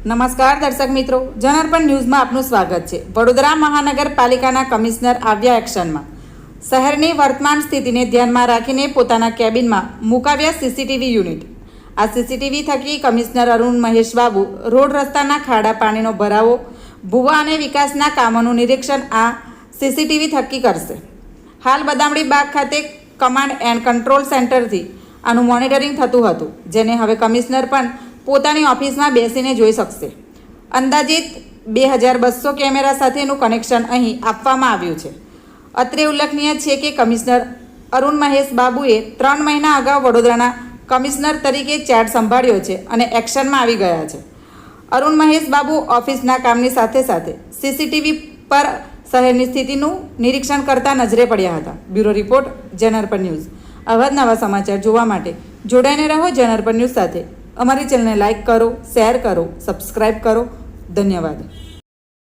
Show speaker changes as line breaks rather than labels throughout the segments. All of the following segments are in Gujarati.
નમસ્કાર દર્શક મિત્રો, જનાર્પણ ન્યૂઝમાં આપનું સ્વાગત છે. વડોદરા મહાનગરપાલિકાના કમિશનર આવ્યા એક્શનમાં. શહેરની વર્તમાન સ્થિતિને ધ્યાનમાં રાખીને પોતાના કેબિનમાં મુકાવ્યા સીસીટીવી યુનિટ. આ સીસીટીવી થકી કમિશનર અરુણ મહેશ બાબુ રોડ રસ્તાના ખાડા પાણીનો ભરાવો, ભૂવા અને વિકાસના કામોનું નિરીક્ષણ આ સીસીટીવી થકી કરશે. હાલ બદામડી બાગ ખાતે કમાન્ડ એન્ડ કંટ્રોલ સેન્ટરથી આનું મોનિટરિંગ થતું હતું, જેને હવે કમિશનર પણ પોતાની ઓફિસમાં બેસીને જોઈ શકશે. અંદાજિત બે હજાર બસો કેમેરા સાથેનું કનેક્શન અહીં આપવામાં આવ્યું છે. અત્રે ઉલ્લેખનીય છે કે કમિશનર અરુણ મહેશ બાબુએ ત્રણ મહિના અગાઉ વડોદરાના કમિશનર તરીકે ચાર્જ સંભાળ્યો છે અને એક્શનમાં આવી ગયા છે. અરુણ મહેશ બાબુ ઓફિસના કામની સાથે સાથે સીસીટીવી પર શહેરની સ્થિતિનું નિરીક્ષણ કરતા નજરે પડ્યા હતા. બ્યુરો રિપોર્ટ જનરપર ન્યૂઝ. આવા નવા સમાચાર જોવા માટે જોડાઈને રહો જનરપર ન્યૂઝ સાથે. અમારી ચેનલને લાઇક કરો શેર કરો સબસ્ક્રાઇબ કરો. ધન્યવાદ.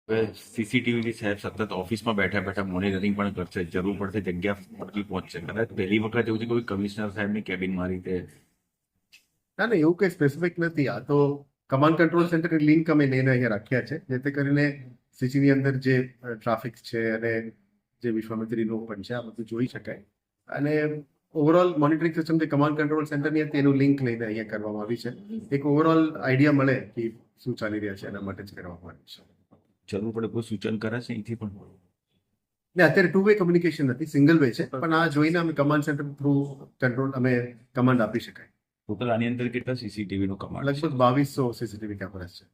સીસીટીવીની સીસીટીવી સાહેબ સતત ઓફિસમાં બેઠા બેઠા મોનિટરિંગ પણ કરશે જરૂર પડશે જગ્યા પડતી પહોંચશે. કદાચ પહેલી વખત એવું છે કોઈ કમિશનર સાહેબની કેબિનમાં રીતે
ના ના એવું કંઈ સ્પેસિફિક નથી. આ તો કમાન્ડ કંટ્રોલ સેન્ટર લિંક અમે લઈને અહીંયા રાખ્યા છે જેથી કરીને સિટીની અંદર જે ટ્રાફિક છે અને જે વિશ્વામિત્રી રોડ પણ છે આ બધું જોઈ શકાય. અને ઓવરઓલ મોનિટરિંગ સિસ્ટમ જે કમાન્ડ કંટ્રોલ સેન્ટરની હતી એનું લિંક લઈને અહીંયા કરવામાં આવી છે. એક ઓવરઓલ આઈડિયા મળે કે શું ચાલી રહ્યા છે એના માટે જ કરવામાં આવ્યું છે.
જરૂર પડે કોઈ સૂચન કરે છે અહીંથી પણ
ને અત્યારે ટુ વે કમ્યુનિકેશન નથી સિંગલ વે છે પણ આ જોઈને અમે કમાન્ડ સેન્ટર થ્રુ કંટ્રોલ અમે કમાન્ડ આપી શકાય.
ટોટલ આની અંદર કેટલા સીસીટીવી નો કમાન્ડ
લગભગ બાવીસો સીસીટીવી કેમેરા છે.